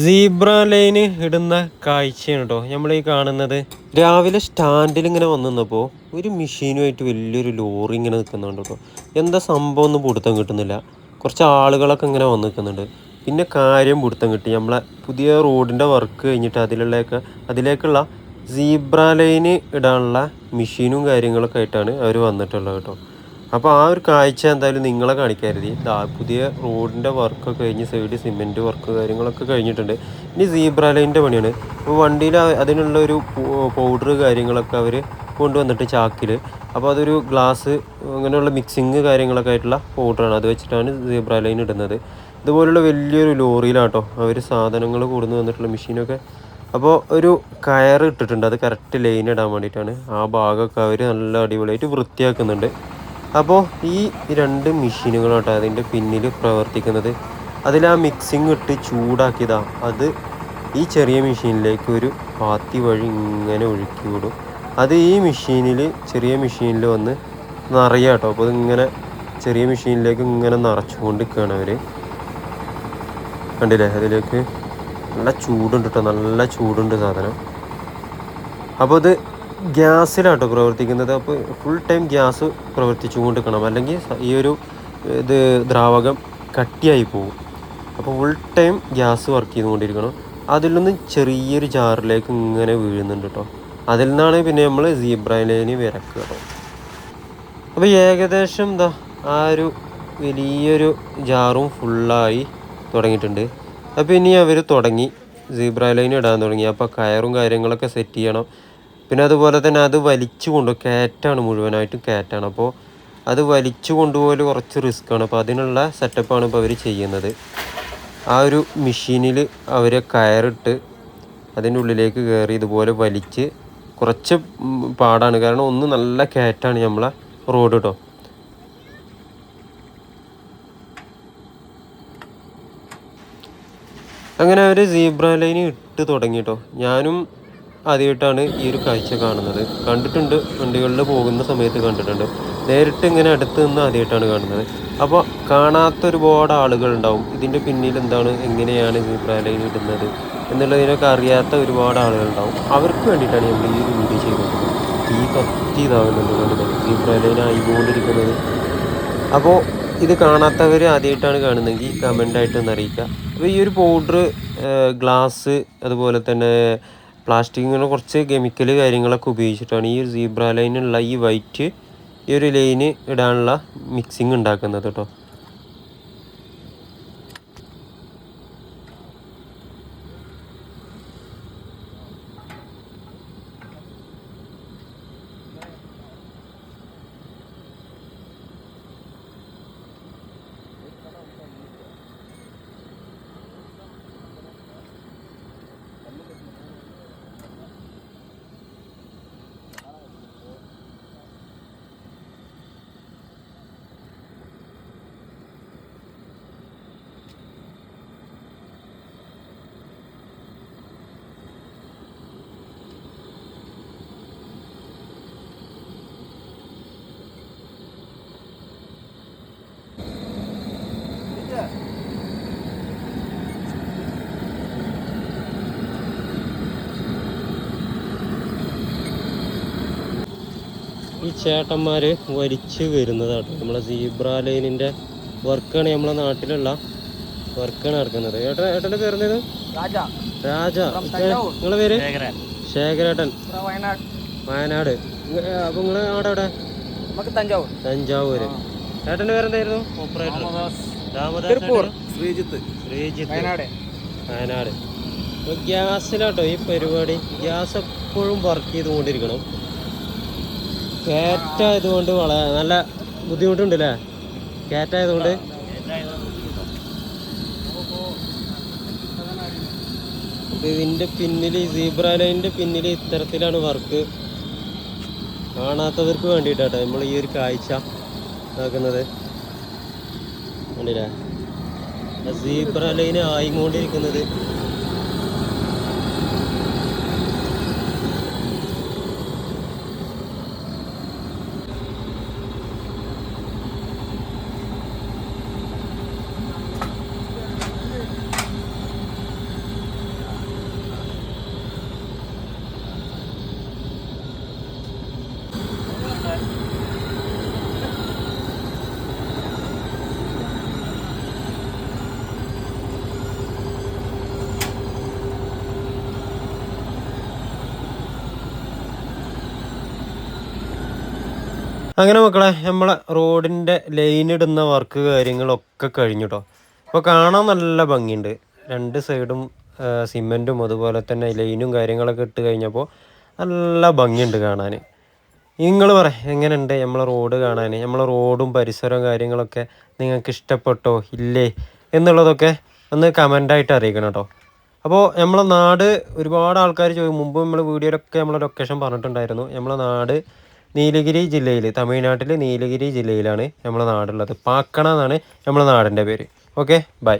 Zebra line ഇടുന്ന കാഴ്ചയാണ് കേട്ടോ നമ്മൾ ഈ കാണുന്നത്. രാവിലെ സ്റ്റാൻഡിൽ ഇങ്ങനെ വന്നു നിന്നപ്പോൾ ഒരു മെഷീനുമായിട്ട് വലിയൊരു ലോറി ഇങ്ങനെ നിൽക്കുന്നുണ്ട് കേട്ടോ എന്താ സംഭവം ഒന്നും പിടുത്തം കിട്ടുന്നില്ല. കുറച്ച് ആളുകളൊക്കെ ഇങ്ങനെ വന്ന് നിൽക്കുന്നുണ്ട്. പിന്നെ കാര്യം പിടുത്തം കിട്ടി. നമ്മളെ പുതിയ റോഡിന്റെ വർക്ക് കഴിഞ്ഞിട്ട് അതിലുള്ളതൊക്കെ അതിലേക്കുള്ള സീബ്ര ലൈന് ഇടാനുള്ള മെഷീനും കാര്യങ്ങളൊക്കെ ആയിട്ടാണ് അവർ വന്നിട്ടുള്ളത് കേട്ടോ അപ്പോൾ ആ ഒരു കാഴ്ച എന്തായാലും നിങ്ങളെ കാണിക്കരുത് ദാ പുതിയ റോഡിന്റെ വർക്കൊക്കെ കഴിഞ്ഞ് സൈഡ് സിമെന്റ് വർക്ക് കാര്യങ്ങളൊക്കെ കഴിഞ്ഞിട്ടുണ്ട്. ഇനി സീബ്ര ലൈനിന്റെ പണിയാണ്. അപ്പോൾ വണ്ടിയിൽ അതിനുള്ള ഒരു പൗഡർ കാര്യങ്ങളൊക്കെ അവർ കൊണ്ടുവന്നിട്ട് ചാക്കിൽ അപ്പോൾ അതൊരു ഗ്ലാസ് അങ്ങനെയുള്ള മിക്സിങ് കാര്യങ്ങളൊക്കെ ആയിട്ടുള്ള പൗഡറാണ് അത് വെച്ചിട്ടാണ് സീബ്ര ലൈൻ ഇടുന്നത്. ഇതുപോലുള്ള വലിയൊരു ലോറിയിലാട്ടോ അവർ സാധനങ്ങൾ കൊടുന്ന് വന്നിട്ടുള്ള മെഷീനൊക്കെ അപ്പോൾ ഒരു കയർ ഇട്ടിട്ടുണ്ട്. അത് കറക്റ്റ് ലൈൻ ഇടാൻ വേണ്ടിയിട്ടാണ്. ആ ഭാഗമൊക്കെ അവർ നല്ല അടിപൊളിയായിട്ട് വൃത്തിയാക്കുന്നുണ്ട്. അപ്പോൾ ഈ രണ്ട് മെഷീനുകളോട്ടോ അതിന്റെ പിന്നിൽ പ്രവർത്തിക്കുന്നത്. അതിൽ ആ മിക്സിങ് ഇട്ട് ചൂടാക്കിയതാ. അത് ഈ ചെറിയ മെഷീനിലേക്ക് ഒരു പാത്തി വഴി ഇങ്ങനെ ഒഴുക്കി വിടും. അത് ഈ മെഷീനിൽ ചെറിയ മെഷീനിൽ വന്ന് നിറയുക കേട്ടോ അപ്പോൾ ഇങ്ങനെ ചെറിയ മെഷീനിലേക്ക് ഇങ്ങനെ നിറച്ചുകൊണ്ട് നിൽക്കുകയാണ് അവർ കണ്ടില്ലേ? അതിലേക്ക് നല്ല ചൂടുണ്ട് കേട്ടോ നല്ല ചൂടുണ്ട് സാധനം. അപ്പോൾ ഇത് ഗ്യാസിലാട്ടോ പ്രവർത്തിക്കുന്നത്. അപ്പോൾ ഫുൾ ടൈം ഗ്യാസ് പ്രവർത്തിച്ചു കൊണ്ടിരിക്കണം അല്ലെങ്കിൽ ഈ ഒരു ഇത് ദ്രാവകം കട്ടിയായി പോകും. അപ്പോൾ ഫുൾ ടൈം ഗ്യാസ് വർക്ക് ചെയ്തുകൊണ്ടിരിക്കണം. അതിൽ നിന്ന് ചെറിയൊരു ജാറിലേക്ക് ഇങ്ങനെ വീഴുന്നുണ്ട് കേട്ടോ അതിൽ നിന്നാണ് പിന്നെ നമ്മൾ സീബ്ര ലൈനി വിരക്കുക കേട്ടോ അപ്പോൾ ഏകദേശം എന്താ ആ ഒരു വലിയൊരു ജാറും ഫുള്ളായി തുടങ്ങിയിട്ടുണ്ട്. അപ്പോൾ ഇനി അവർ തുടങ്ങി. സീബ്ര ലൈൻ ഇടാൻ തുടങ്ങി. അപ്പോൾ കയറും കാര്യങ്ങളൊക്കെ സെറ്റ് ചെയ്യണം. പിന്നെ അതുപോലെ തന്നെ അത് വലിച്ചു കൊണ്ട് കയറ്റാണ് മുഴുവനായിട്ടും കയറ്റാണ്. അപ്പോൾ അത് വലിച്ചു കൊണ്ടുപോകൽ കുറച്ച് റിസ്ക്കാണ് അപ്പോൾ അതിനുള്ള സെറ്റപ്പാണ് ഇപ്പോൾ അവർ ചെയ്യുന്നത്. ആ ഒരു മെഷീനിൽ അവർ കയറിട്ട് അതിന്റെ ഉള്ളിലേക്ക് കയറി ഇതുപോലെ വലിച്ച് കുറച്ച് പാടാണ്. കാരണം ഒന്ന് നല്ല കയറ്റാണ് നമ്മളെ റോഡ് കേട്ടോ അങ്ങനെ അവർ സീബ്ര ലൈൻ ഇട്ട് തുടങ്ങി കേട്ടോ ഞാനും ആദ്യമായിട്ടാണ് ഈ ഒരു കാഴ്ച കാണുന്നത്. കണ്ടിട്ടുണ്ട് വണ്ടികളിൽ പോകുന്ന സമയത്ത് കണ്ടിട്ടുണ്ട്. നേരിട്ട് ഇങ്ങനെ അടുത്ത് നിന്ന് ആദ്യമായിട്ടാണ് കാണുന്നത്. അപ്പോൾ കാണാത്ത ഒരുപാട് ആളുകൾ ഉണ്ടാവും. ഇതിന്റെ പിന്നിൽ എന്താണ് എങ്ങനെയാണ് സീബ്ര ലൈൻ ഇടുന്നത് എന്നുള്ളതിനൊക്കെ അറിയാത്ത ഒരുപാട് ആളുകൾ ഉണ്ടാവും. അവർക്ക് വേണ്ടിയിട്ടാണ് നമ്മൾ ഈ ഒരു വീഡിയോ ചെയ്യുന്നത് ഈ കത്തി ഇതാകുന്നുണ്ട് ഈ സീബ്ര ആയിക്കൊണ്ടിരിക്കുന്നത്. അപ്പോൾ ഇത് കാണാത്തവർ ആദ്യമായിട്ടാണ് കാണുന്നതെങ്കിൽ കമന്റായിട്ടൊന്ന് അറിയിക്കുക. അപ്പോൾ ഈ ഒരു പൗഡർ ഗ്ലാസ് അതുപോലെ തന്നെ പ്ലാസ്റ്റിക് ഇങ്ങനെ കുറച്ച് കെമിക്കൽ കാര്യങ്ങളൊക്കെ ഉപയോഗിച്ചിട്ടാണ് ഈ സീബ്ര ലൈനുള്ള ഈ വൈറ്റ് ഈ ഒരു ലൈന് ഇടാനുള്ള മിക്സിങ് ഉണ്ടാക്കുന്നത് കേട്ടോ. ഈ ചേട്ടന്മാർ വലിച്ചു വരുന്നതാണ് നമ്മളെ സീബ്ര ലൈനിന്റെ വർക്കാണ് നമ്മളെ നാട്ടിലുള്ള വർക്കാണ് നടക്കുന്നത്. ഏട്ടാ ഏട്ടന്റെ പേരെന്തേത് രാജ. നിങ്ങളെ പേര്? ശേഖരൻ. ശേഖരേട്ടൻ. വയനാട്. വയനാട്. ഇങ്ങ- നിങ്ങൾ അപ്പൊ നിങ്ങളെ നാട് എവിടെ? നമുക്ക് തഞ്ചാവൂർ. തഞ്ചാവൂര്. പേര് പേരെന്തായിരുന്നു? ഓപ്പറേറ്റർ രാമദാസ്. ശ്രീജിത്ത്. ശ്രീജിത്ത്. വയനാട്. വയനാട്. ഗ്യാസിലാട്ടോ ഈ പരിപാടി. ഗ്യാസ് എപ്പോഴും വർക്ക് ചെയ്തുകൊണ്ടിരിക്കണം. കയറ്റായതുകൊണ്ട് വളരെ നല്ല ബുദ്ധിമുട്ടുണ്ട് അല്ലേ കയറ്റായതുകൊണ്ട് ഇതിന്റെ പിന്നിൽ സീബ്ര ലൈനിന്റെ പിന്നിൽ ഇത്തരത്തിലാണ് വർക്ക് കാണാത്തവർക്ക് വേണ്ടിയിട്ടാട്ടോ നമ്മൾ ഈ ഒരു കാഴ്ച ആക്കുന്നത് കണ്ടില്ലേ? സീബ്ര ലൈൻ ആയിക്കൊണ്ടിരിക്കുന്നത്. അങ്ങനെ മക്കളെ നമ്മളെ റോഡിന്റെ ലൈൻ ഇടുന്ന വർക്ക് കാര്യങ്ങളൊക്കെ കഴിഞ്ഞു കേട്ടോ അപ്പോൾ കാണാൻ നല്ല ഭംഗിയുണ്ട്. രണ്ട് സൈഡും സിമെന്റും അതുപോലെ തന്നെ ലൈനും കാര്യങ്ങളൊക്കെ ഇട്ട് കഴിഞ്ഞപ്പോൾ നല്ല ഭംഗിയുണ്ട് കാണാൻ. നിങ്ങൾ പറ എങ്ങനെയുണ്ട് നമ്മളെ റോഡ് കാണാൻ? നമ്മളെ റോഡും പരിസരവും കാര്യങ്ങളൊക്കെ നിങ്ങൾക്ക് ഇഷ്ടപ്പെട്ടോ? ഇല്ലേ? എന്നുള്ളതൊക്കെ ഒന്ന് കമന്റായിട്ട് അറിയിക്കണം കേട്ടോ അപ്പോൾ നമ്മളെ നാട് ഒരുപാട് ആൾക്കാർ ചോദിക്കും. മുമ്പ് നമ്മൾ വീഡിയോയിലൊക്കെ നമ്മളെ ലൊക്കേഷൻ പറഞ്ഞിട്ടുണ്ടായിരുന്നു. നമ്മളെ നാട് നീലഗിരി ജില്ലയിൽ തമിഴ്നാട്ടിൽ നീലഗിരി ജില്ലയിലാണ് നമ്മുടെ നാടുള്ളത്. പാക്കണ എന്നാണ് നമ്മുടെ നാടിന്റെ പേര്. Okay bye.